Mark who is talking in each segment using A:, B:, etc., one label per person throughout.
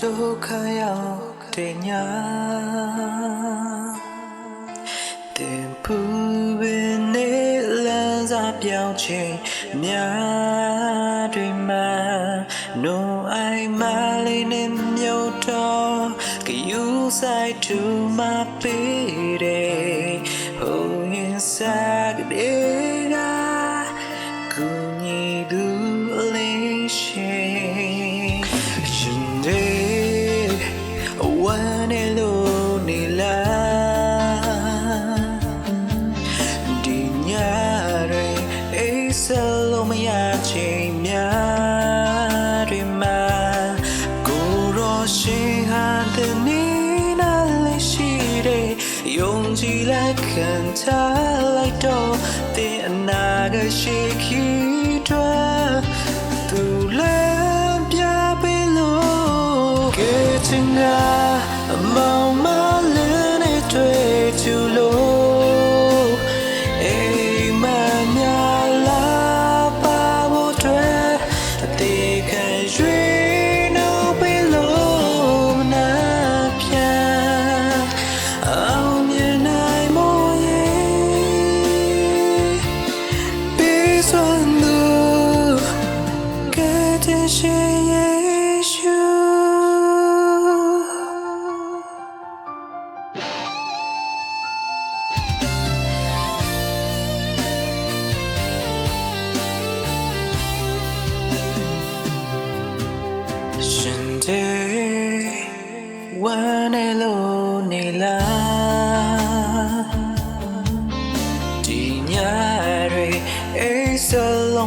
A: ဒုက္ခရောက်တဲ့ညတင်ပူပင်နေလမ်းစာပြောင်းချိန်များတွေမှာနိုအိုင်မလေးနဲ့မြုပ်တော့က နေလို့နေလားဒီညတွေအိမ်ဆလုံးမရချိန်များတွေမှာကိုရောရှင်ဟာတဲ့နေနာလေးရှိတဲ့ယုံကြည်လက်ခံထားလိုက်တော့တဲ့အနာကရှိခီတော့သူလည်းပြပေးလို့ကဲချ ပေးစွမ်းသူကတဲ့ရှိ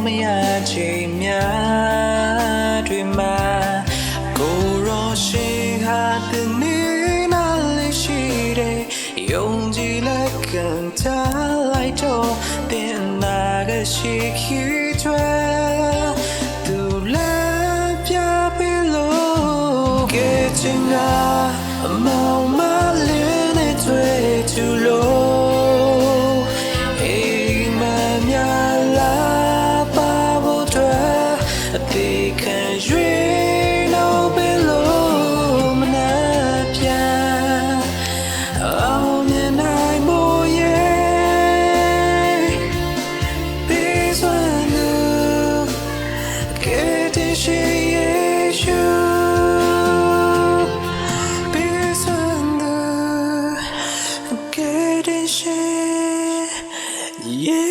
A: မရချိန်များတွေမှာကိုရောရှိဟာတဲ့နေနာလေးရှိတဲ့ယုံကြည်လက်ခံထားလိုက်တော့တင်နာကရှိခိကျွဲသူလည်းပြပေးလို့ကဲချင်တာအမောင်မ they can dream no below manapia oh and i boy this one get it she is you this one get it she yeah